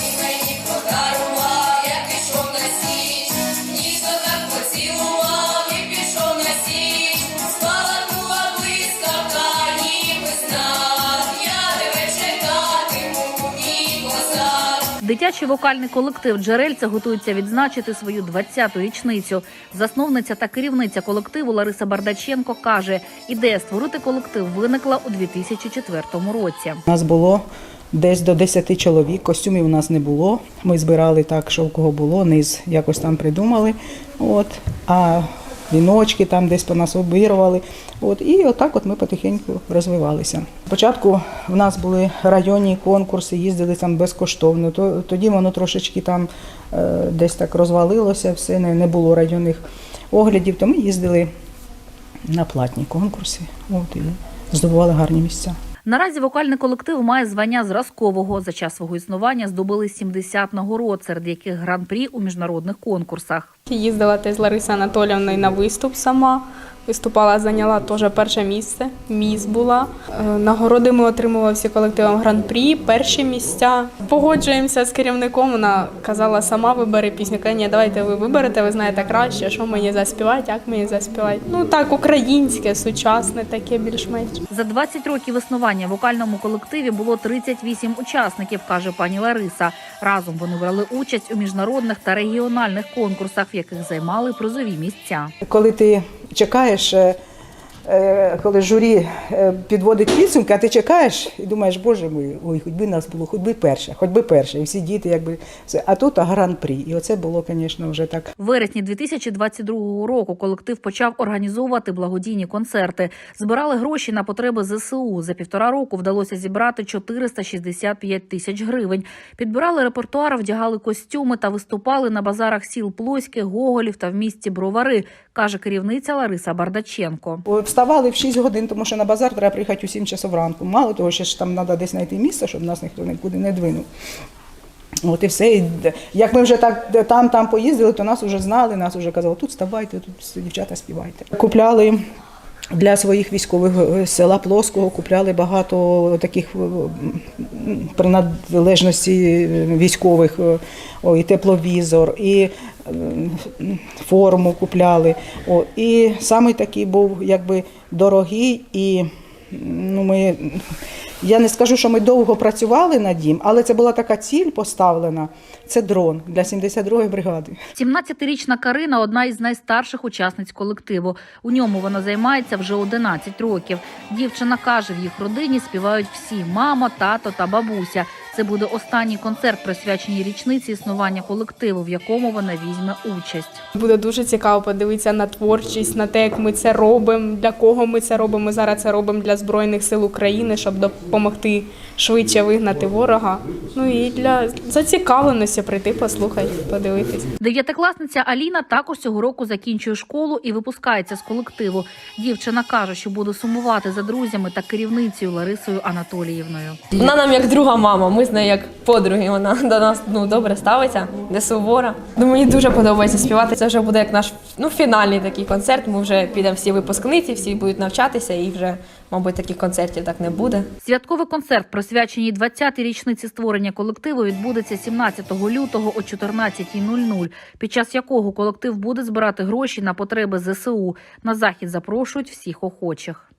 ти Дитячий вокальний колектив Джерельця готується відзначити свою 20-ту річницю. Засновниця та керівниця колективу Лариса Бардаченко каже, ідея створити колектив виникла у 2004 році. У нас було десь до 10 чоловік, костюмів у нас не було. Ми збирали так, що в кого було, низ якось там придумали. От. А віночки там десь по нас обірвали. От. І отак от ми потихеньку розвивалися. Спочатку в нас були районні конкурси, їздили там безкоштовно. То, тоді воно трошечки там е, десь так розвалилося, все, не, було районних оглядів, то ми їздили на платні конкурси от, і здобували гарні місця. Наразі вокальний колектив має звання зразкового. За час свого існування здобули 70 нагород, серед яких гран-прі у міжнародних конкурсах. Їздила теж з Ларисою Анатоліївною на виступ сама. Виступала, зайняла теж перше місце. Міс була. Е, Нагороди ми отримували всі колективом гран-прі, перші місця. Погоджуємося з керівником. Вона казала, сама вибери пісню. Каже, ні, давайте ви виберете, ви знаєте краще, що мені заспівати, як мені заспівати. Ну так, українське, сучасне, таке більш-менш. За 20 років існування в вокальному колективі було 38 учасників, каже пані Лариса. Разом вони брали участь у міжнародних та регіональних конкурсах, яких займали призові місця. Коли ти чекаєш, е, коли журі е, підводить підсумки, а ти чекаєш і думаєш, боже мій, ой, хоч би нас було, хоч би перше, хоч би перше. І всі діти, якби все. А тут а, гран-прі. І оце було, звісно, вже так. В вересні 2022 року колектив почав організовувати благодійні концерти. Збирали гроші на потреби ЗСУ. За півтора року вдалося зібрати 465 тисяч гривень. Підбирали репертуар, вдягали костюми та виступали на базарах сіл Плоське, Гоголів та в місті Бровари, каже керівниця Лариса Бардаченко. Вставали в 6 годин, тому що на базар треба приїхати у 7 часов ранку. Мало того, що там треба десь знайти місце, щоб нас ніхто нікуди не двинув. От і все. Як ми вже так там там поїздили, то нас вже знали, нас вже казали, тут вставайте, тут дівчата співайте. Купляли для своїх військових е, села Плоского, купляли багато таких е, е, військових, е, і тепловізор, і е, форму купляли. І саме такий був якби дорогий і ну, ми, я не скажу, що ми довго працювали над ним, але це була така ціль поставлена. Це дрон для 72-ї бригади. 17-річна Карина одна із найстарших учасниць колективу. У ньому вона займається вже 11 років. Дівчина каже, в їх родині співають всі мама, тато та бабуся. Це буде останній концерт, присвячений річниці існування колективу, в якому вона візьме участь. Буде дуже цікаво подивитися на творчість, на те, як ми це робимо, для кого ми це робимо. Ми зараз це робимо для Збройних сил України, щоб допомогти швидше вигнати ворога. Ну і для зацікавленості прийти, послухати, подивитись. Дев'ятикласниця Аліна також цього року закінчує школу і випускається з колективу. Дівчина каже, що буде сумувати за друзями та керівницею Ларисою Анатоліївною. Вона нам як друга мама, ми з нею як подруги. Вона до нас ну добре ставиться, не сувора. Ну мені дуже подобається співати. Це вже буде як наш ну фінальний такий концерт. Ми вже підемо всі випускниці, всі будуть навчатися, і вже, мабуть, таких концертів так не буде. Святковий концерт, присвячений 20-й річниці створення колективу, відбудеться 17 лютого о 14.00, під час якого колектив буде збирати гроші на потреби ЗСУ. На захід запрошують всіх охочих.